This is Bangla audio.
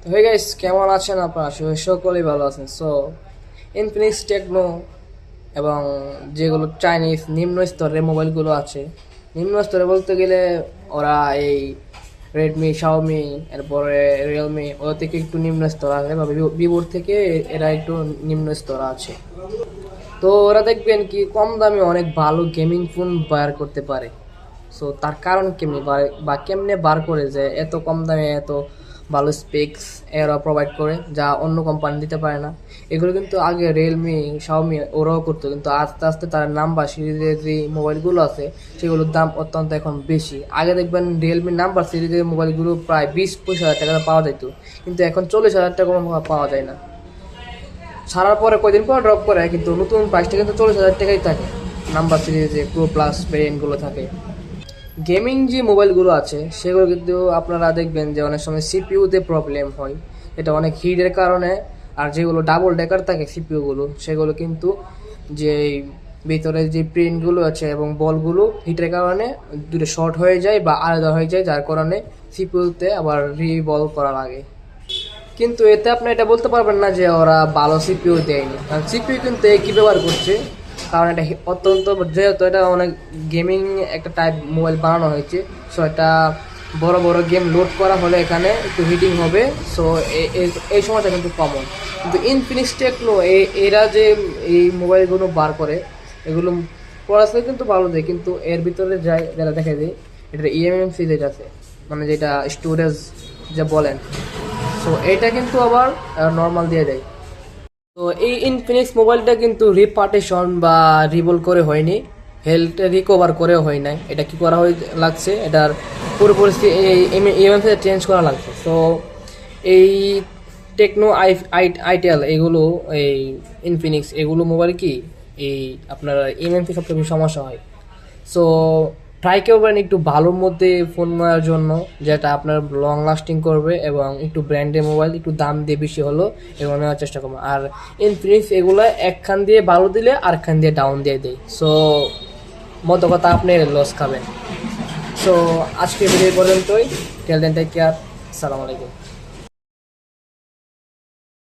তো হে গাইস কেমন আছেন আপনারা? সকলেই ভালো আছেন। সো ইনফিনিক্স টেকনো এবং যেগুলো চাইনিজ নিম্ন স্তরের মোবাইলগুলো আছে, নিম্ন স্তরে বলতে গেলে ওরা এই রেডমি শাওমি এরপরে রিয়েলমি ওদের থেকে একটু নিম্ন স্তর আছে বা ভিভোর থেকে এরা একটু নিম্ন স্তর আছে। তো ওরা দেখবেন কি, কম দামে অনেক ভালো গেমিং ফোন বার করতে পারে। সো তার কারণ কেমনি বা কেমনে বার করে যে এত কম দামে এত ভালো স্পেক্স এরা প্রোভাইড করে, যা অন্য কোম্পানি দিতে পারে না। এগুলো কিন্তু আগে রিয়েলমি শাওমি ওরাও করতো, কিন্তু আস্তে আস্তে তার নাম্বার সিরিজের যে মোবাইলগুলো আছে, সেগুলোর দাম অত্যন্ত এখন বেশি। আগে দেখবেন রিয়েলমির নাম্বার সিরিজের মোবাইলগুলো প্রায় বিশ, পঁচিশ হাজার টাকা পাওয়া যেত কিন্তু এখন চল্লিশ হাজার টাকা কোনো পাওয়া যায় না। ছাড়ার পরে কয়দিন পর ড্রপ করে, কিন্তু নতুন প্রাইসটা কিন্তু চল্লিশ হাজার টাকাই থাকে নাম্বার সিরিজে প্রো প্লাস ভেরিয়েন্টগুলো থাকে। গেমিং যে মোবাইলগুলো আছে, সেগুলো কিন্তু আপনারা দেখবেন যে অনেক সময় সিপিউতে প্রবলেম হয়। এটা অনেক হিটের কারণে, আর যেগুলো ডাবল ডেকার থাকে সিপিইউগুলো, সেগুলো কিন্তু যে ভিতরে যে প্রিন্টগুলো আছে এবং বলগুলো হিটের কারণে দুটো শর্ট হয়ে যায় বা আলাদা হয়ে যায়, যার কারণে সিপিইউতে আবার রিবল করা লাগে। কিন্তু এতে আপনি এটা বলতে পারবেন না যে ওরা ভালো সিপিউ দেয়নি। কারণ সিপিইউ কিন্তু একই ব্যবহার করছে। কারণ এটা অত্যন্ত যেহেতু এটা অনেক গেমিং একটা টাইপ মোবাইল বানানো হয়েছে সো এটা বড় বড় গেম লোড করা হলে এখানে একটু হিটিং হবে সো এই সময়টা কিন্তু কমন কিন্তু ইনফিনিক্স টেকনো এরা যে এই মোবাইলগুলো বার করে, এগুলো পড়াশোনা কিন্তু ভালো দেয়, কিন্তু এর ভিতরে যায় যারা দেখা যায় এটা ইএমএমসি যেটা আছে মানে যেটা স্টোরেজ যা বলেন সো এটা কিন্তু আবার নর্মাল দিয়ে দেয়। তো এই ইনফিনিক্স মোবাইলটা কিন্তু রিপার্টেশন বা রিবল করে হয়নি। হেলথ রিকভার করে হয় নাই। এটা কি করা হয়ে লাগছে? এটার পুরো পুরোপুরি ইএমএফে চেঞ্জ করা লাগছে। তো এই টেকনো আই আই আইটেল এগুলো, এই ইনফিনিক্স এগুলো মোবাইল কি? এই আপনার ইএমএফে সবচেয়ে বেশি সমস্যা হয়। সো ট্রাই করবেন একটু ভালোর মধ্যে ফোন নেওয়ার জন্য, যেটা আপনার লং লাস্টিং করবে এবং একটু ব্র্যান্ডের মোবাইল একটু দাম দিয়ে বেশি হলো এগুলো নেওয়ার চেষ্টা করবেন আর ইনফিনিক্স এগুলো একখান দিয়ে ভালো দিলে আরেকখান দিয়ে ডাউন দিয়ে দেয় সো মতো কথা আপনি লস খাবেন। সো আজকে ভিডিও পর্যন্তই। টেল দেন টেক কেয়ার সালাম আলাইকুম